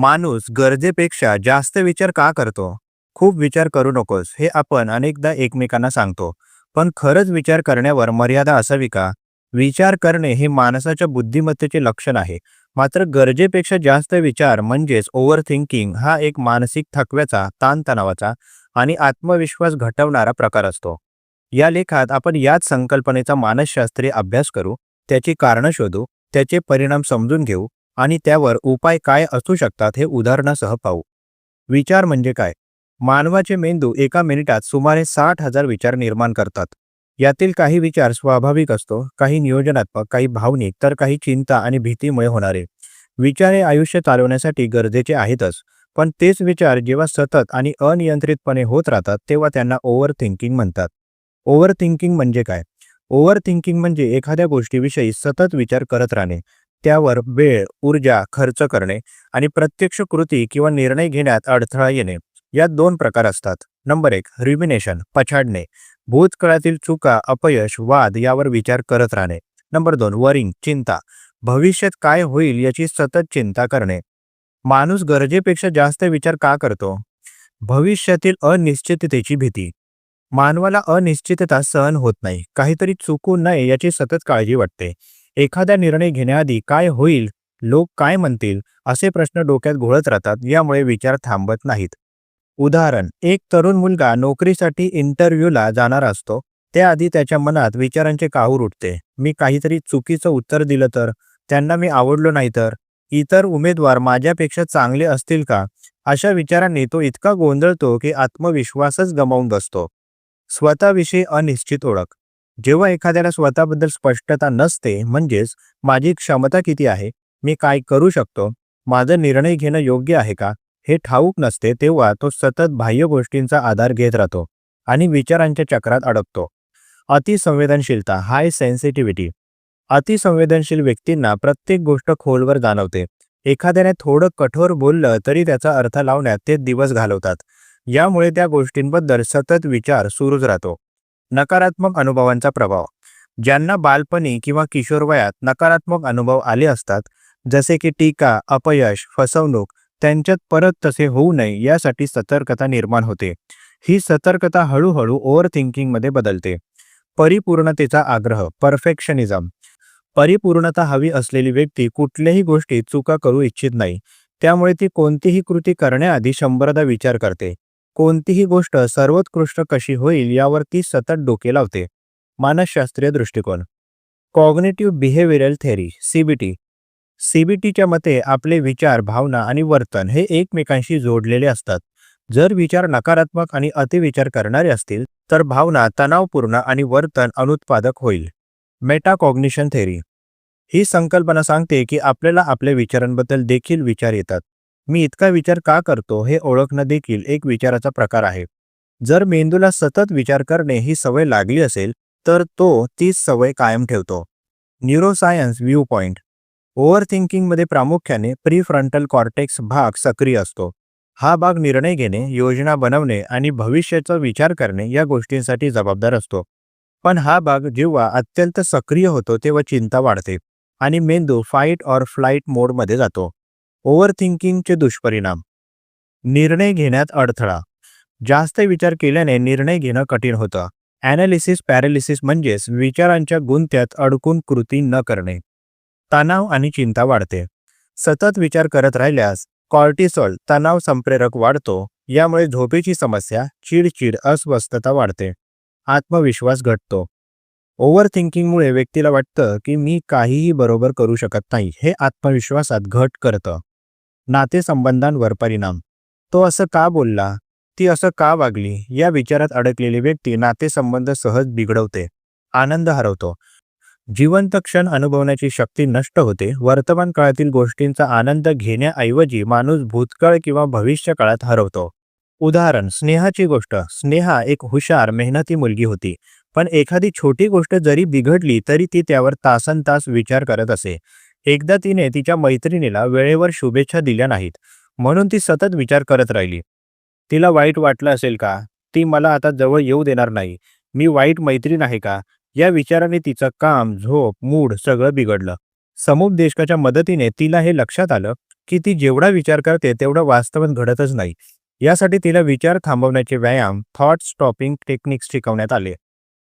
माणूस गरजेपेक्षा जास्त विचार का करतो? खूप विचार करू नकोस हे आपण अनेकदा एकमेकांना सांगतो. पण खरंच विचार करण्यावर मर्यादा असावी का? विचार करणे हे माणसाच्या बुद्धिमत्तेचे लक्षण आहे. मात्र गरजेपेक्षा जास्त विचार म्हणजेच ओव्हर थिंकिंग हा एक मानसिक थकव्याचा ताणतणावाचा आणि आत्मविश्वास घटवणारा प्रकार असतो. या लेखात आपण याच संकल्पनेचा मानसशास्त्रीय अभ्यास करू त्याची कारणं शोधू त्याचे परिणाम समजून घेऊ आणि त्यावर उपाय काय असू शकतात हे उदाहरणासह पाहू. विचार म्हणजे काय? मानवाचे मेंदू एका मिनिटात सुमारे साठ हजार विचार निर्माण करतात. यातील काही विचार स्वाभाविक असतो काही नियोजनात्मक काही भावनिक तर काही चिंता आणि भीतीमुळे होणारे. विचार हे आयुष्य चालवण्यासाठी गरजेचे आहेतच पण तेच विचार जेव्हा सतत आणि अनियंत्रितपणे होत राहतात तेव्हा त्यांना ओव्हर थिंकिंग म्हणतात. ओव्हर थिंकिंग म्हणजे काय? ओव्हर थिंकिंग म्हणजे एखाद्या गोष्टीविषयी सतत विचार करत राहणे त्यावर वेळ ऊर्जा खर्च करणे आणि प्रत्यक्ष कृती किंवा निर्णय घेण्यात अडथळा येणे यात दोन प्रकार असतात. नंबर एक रिमिनेशन पछाडणे. भूतकाळातील चुका अपयश वाद यावर विचार करत राहणे. नंबर दोन वरिंग चिंता. भविष्यात काय होईल याची सतत चिंता करणे. माणूस गरजेपेक्षा जास्त विचार का करतो? भविष्यातील अनिश्चिततेची भीती. मानवाला अनिश्चितता सहन होत नाही. काहीतरी चुकू नये याची सतत काळजी वाटते. एखादा निर्णय घेण्याआधी काय होईल लोक काय म्हणतील असे प्रश्न डोक्यात घोळत राहतात यामुळे विचार थांबत नाहीत. उदाहरण एक तरुण मुलगा नोकरीसाठी इंटरव्ह्यूला जाणार असतो त्याआधी त्याच्या मनात विचारांचे काहूर उठते मी काहीतरी चुकीचं उत्तर दिलं तर त्यांना मी आवडलो नाही तर इतर उमेदवार माझ्यापेक्षा चांगले असतील का? अशा विचारांनी तो इतका गोंधळतो की आत्मविश्वासच गमावून बसतो. स्वतःविषयी अनिश्चित ओळख. जेव्हा एखाद्याला स्वतःबद्दल स्पष्टता नसते म्हणजेच माझी क्षमता किती आहे मी काय करू शकतो माझं निर्णय घेणं योग्य आहे का हे ठाऊक नसते तेव्हा तो सतत बाह्य गोष्टींचा आधार घेत राहतो आणि विचारांच्या चक्रात अडकतो. अतिसंवेदनशीलता हाय सेन्सिटिव्हिटी. अतिसंवेदनशील व्यक्तींना प्रत्येक गोष्ट खोलवर जाणवते. एखाद्याने थोडं कठोर बोललं तरी त्याचा अर्थ लावण्यात ते दिवस घालवतात. यामुळे त्या गोष्टींबद्दल सतत विचार सुरूच राहतो. नकारात्मक अनुभवांचा प्रभाव. ज्यांना बालपणी किंवा किशोरवयात नकारात्मक अनुभव आले असतात जसे की टीका अपयश फसवणूक त्यांच्यात परत तसे होऊ नये यासाठी सतर्कता निर्माण होते. ही सतर्कता हळूहळू ओव्हर थिंकिंगमध्ये बदलते. परिपूर्णतेचा आग्रह परफेक्शनिझम. परिपूर्णता हवी असलेली व्यक्ती कुठल्याही गोष्टीत चुका करू इच्छित नाही. त्यामुळे ती कोणतीही कृती करण्याआधी शंभरदा विचार करते. कोणतीही गोष्ट सर्वोत्कृष्ट कशी होईल यावर ती सतत डोके लावते. मानसशास्त्रीय दृष्टिकोन. कॉग्नेटिव्ह बिहेवियरल थेरी सीबीटी सीबीटीच्या मते आपले विचार भावना आणि वर्तन हे एकमेकांशी जोडलेले असतात. जर विचार नकारात्मक आणि अतिविचार करणारे असतील तर भावना तणावपूर्ण आणि वर्तन अनुत्पादक होईल. मेटाकॉग्निशन थेरी ही संकल्पना सांगते की आपल्याला आपल्या विचारांबद्दल देखील विचार येतात. मी इतका विचार का करतो हे ओळखणं देखील एक विचाराचा प्रकार आहे. जर मेंदूला सतत विचार करणे ही सवय लागली असेल तर तो तीच सवय कायम ठेवतो. न्यूरोसायन्स व्ह्यू पॉइंट ओव्हर थिंकिंगमध्ये प्रामुख्याने प्रीफ्रंटल कॉर्टेक्स भाग सक्रिय असतो. हा भाग निर्णय घेणे योजना बनवणे आणि भविष्याचा विचार करणे या गोष्टींसाठी जबाबदार असतो. पण हा भाग जेव्हा अत्यंत सक्रिय होतो तेव्हा चिंता वाढते आणि मेंदू फाईट ऑर फ्लाईट मोडमध्ये जातो. ओव्हर थिंकिंगचे दुष्परिणाम. निर्णय घेण्यात अडथळा. जास्त विचार केल्याने निर्णय घेणं कठीण होतं. ॲनालिसिस पॅरालिसिस म्हणजेच विचारांच्या गुंत्यात अडकून कृती न करणे. तणाव आणि चिंता वाढते. सतत विचार करत राहिल्यास कॉर्टिसॉल तणाव संप्रेरक वाढतो यामुळे झोपेची समस्या चिडचिड अस्वस्थता वाढते. आत्मविश्वास घटतो. ओव्हर थिंकिंगमुळे व्यक्तीला वाटतं की मी काहीही बरोबर करू शकत नाही हे आत्मविश्वासात घट करतं. नातेसंबंधांवर परिणाम. तो असं का बोलला? ती असं का वागली? या विचारात अडकलेली व्यक्ती नातेसंबंध सहज बिघडवते. आनंद हरवतो. जिवंत क्षण अनुभवण्याची शक्ती नष्ट होते. वर्तमान काळातील गोष्टींचा आनंद घेण्याऐवजी माणूस भूतकाळ किंवा भविष्य काळात हरवतो. उदाहरण स्नेहाची गोष्ट. स्नेहा एक हुशार मेहनती मुलगी होती. पण एखादी छोटी गोष्ट जरी बिघडली तरी ती त्यावर तासन तास विचार करत असे. एकदा तिने तिच्या मैत्रिणीला वेळेवर शुभेच्छा दिल्या नाहीत म्हणून ती सतत विचार करत राहिली. तिला वाईट वाटलं असेल का? ती मला आता जवळ येऊ देणार नाही. मी वाईट मैत्रीण आहे का? या विचाराने तिचं काम झोप मूड सगळं बिघडलं. समुपदेशकाच्या मदतीने तिला हे लक्षात आलं की ती जेवढा विचार करते तेवढं वास्तवात घडतच नाही. यासाठी तिला विचार थांबवण्याचे व्यायाम थॉट स्टॉपिंग टेक्निक्स शिकवण्यात आले.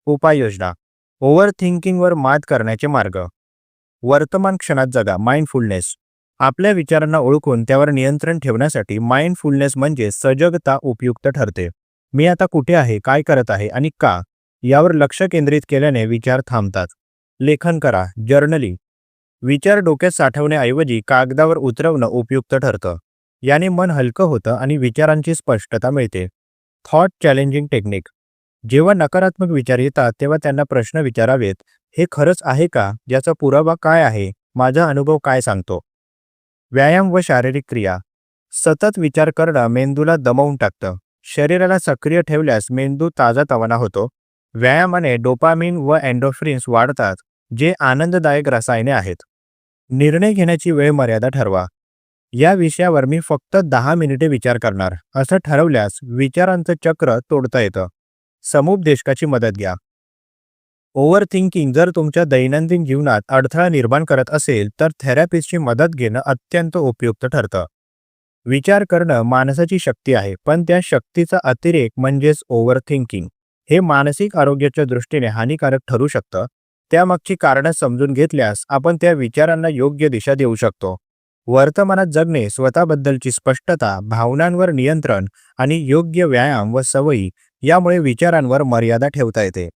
उपाययोजना ओव्हर थिंकिंगवर मात करण्याचे मार्ग. वर्तमान क्षणात जगा. माइंडफुलनेस आपल्या विचारांना ओळखून त्यावर नियंत्रण ठेवण्यासाठी माइंडफुलनेस म्हणजे सजगता उपयुक्त ठरते. मी आता कुठे आहे काय करत आहे आणि का? यावर लक्ष केंद्रित केल्याने विचार थांबतात. लेखन करा. जर्नलिंग विचार डोक्यात साठवण्याऐवजी कागदावर उतरवणं उपयुक्त ठरतं. याने मन हलकं होतं आणि विचारांची स्पष्टता मिळते. थॉट चॅलेंजिंग टेक्निक जेव्हा नकारात्मक विचार येतात तेव्हा त्यांना प्रश्न विचारावेत. हे खरंच आहे का? याचा पुरावा काय आहे? माझा अनुभव काय सांगतो? व्यायाम व शारीरिक क्रिया. सतत विचार करणं मेंदूला दमवून टाकतं. शरीराला सक्रिय ठेवल्यास मेंदू ताजा तवाना होतो. व्यायामाने डोपामिन व अँडोफ्रिन्स वाढतात जे आनंददायक रसायने आहेत. निर्णय घेण्याची वेळ मर्यादा ठरवा. या विषयावर मी फक्त दहा मिनिटे विचार करणार असं ठरवल्यास विचारांचं चक्र तोडता येतं. समुपदेशकाची मदत घ्या. ओव्हर थिंकिंग जर तुमच्या दैनंदिन जीवनात अडथळा निर्माण करत असेल तर थेरपिस्टची मदत घेणं अत्यंत उपयुक्त ठरतं. विचार करणं माणसाची शक्ती आहे पण त्या शक्तीचा अतिरेक म्हणजेच ओव्हर थिंकिंग हे मानसिक आरोग्याच्या दृष्टीने हानिकारक ठरू शकतं. त्यामागची कारणं समजून घेतल्यास आपण त्या विचारांना योग्य दिशा देऊ शकतो. वर्तमानात जगणे स्वतःबद्दलची स्पष्टता भावनांवर नियंत्रण आणि योग्य व्यायाम व सवयी यामुळे विचारांवर मर्यादा ठेवता येते.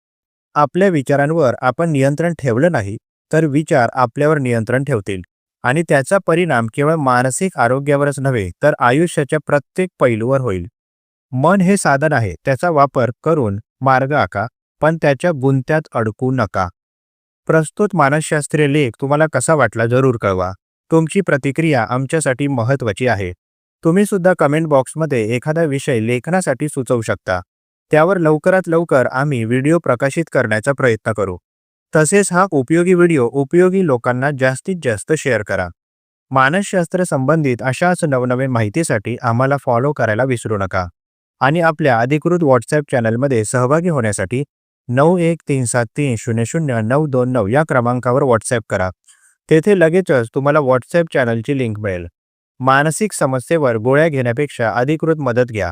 आपल्या विचारांवर आपण नियंत्रण ठेवलं नाही तर विचार आपल्यावर नियंत्रण ठेवतील. आणि त्याचा परिणाम केवळ मानसिक आरोग्यावरच नव्हे तर आयुष्याच्या प्रत्येक पैलूवर होईल. मन हे साधन आहे त्याचा वापर करून मार्ग आका पण त्याच्या गुंत्यात अडकू नका. प्रस्तुत मानसशास्त्रीय लेख तुम्हाला कसा वाटला जरूर कळवा. तुमची प्रतिक्रिया आमच्यासाठी महत्त्वाची आहे. तुम्ही सुद्धा कमेंट बॉक्समध्ये एखादा विषय लेखनासाठी सुचवू शकता. त्यावर लवकरात लवकर आम्ही व्हिडिओ प्रकाशित करण्याचा प्रयत्न करू. तसेच हा उपयोगी व्हिडिओ उपयोगी लोकांना जास्तीत जास्त शेअर करा. मानसशास्त्र संबंधित अशाच नवनवीन माहितीसाठी आम्हाला फॉलो करायला विसरू नका. आणि आपल्या अधिकृत व्हॉट्सॲप चॅनलमध्ये सहभागी होण्यासाठी नऊ एक तीन सात तीन शून्य शून्य नऊ दोन नऊ या क्रमांकावर व्हॉट्सअप करा. तेथे लगेचच तुम्हाला व्हॉट्सॲप चॅनलची लिंक मिळेल. मानसिक समस्येवर गोळ्या घेण्यापेक्षा अधिकृत मदत घ्या.